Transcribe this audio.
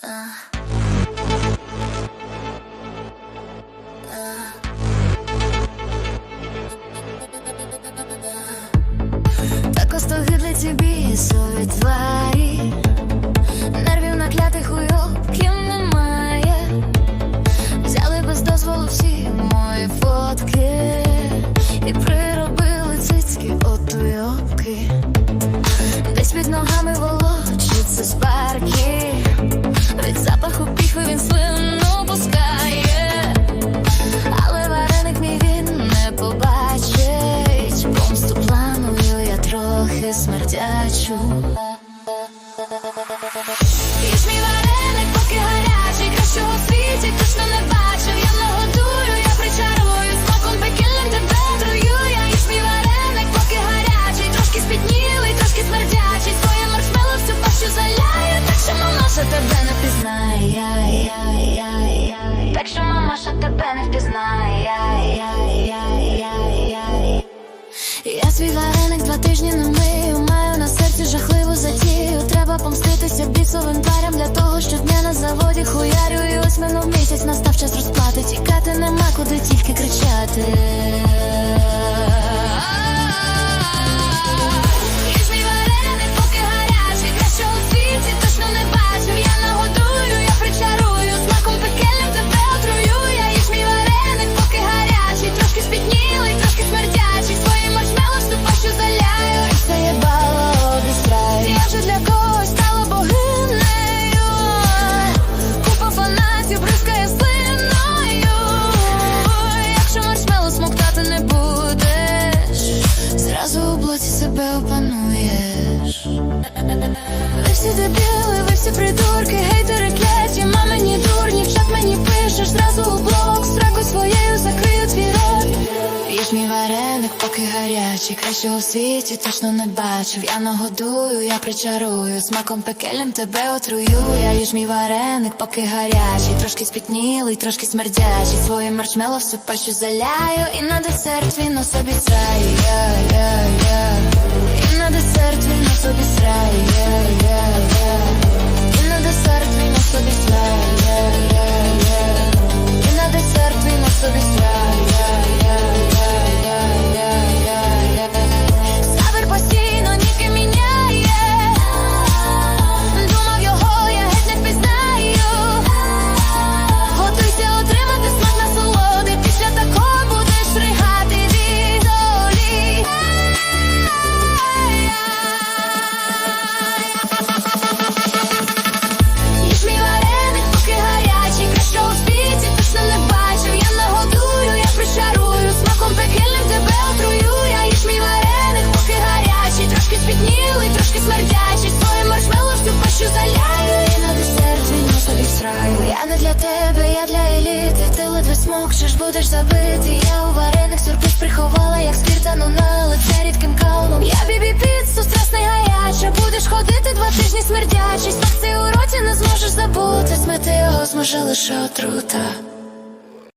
Так остогидли бісові тварі, нервів наклятих уйобків смердячу. Їж мій вареник, поки гарячий, кращого в світі точно не бачив. Я нагодую, я причарую, смаком пекельним тебе отрую. Я їж мій вареник, поки гарячий, трошки спітнілий, трошки смердячий. Своє маршмело всю пащу заляю, так що мамаша тебе не впізнає. Так що мамаша тебе не впізнає. Я свій вареник два тижні не мию Маю заводі хуярю І ось минув місяць, настав час розплати. Тікати нема куди тільки кричати себе опануєш ви всі дебіли, ви всі придурки, гейтери кляті, мамині дурні, в чат мені пишеш, зразу у блог, страку своєю закрию твій рот. Їж мій вареник, поки гарячий, кращого в світі точно не бачив. Я нагодую, я причарую, смаком пекельним тебе отрую. Я їж мій вареник, поки гарячий, трошки спітнілий, трошки смердячий. Своїм маршмело всю пащу заляю, і на десерт він у собі црає. Yeah, yeah, yeah. На десерт тебе, я для еліти. Ти ледве смокчеш, будеш забитий. Я у варених сюрприз приховала, як спіртану на лице рідким кауном. Я бібі піцу, страсний гаряча. Будеш ходити два тижні смердячий. Смак у роті не зможеш забути. Смети його зможе лише отрута.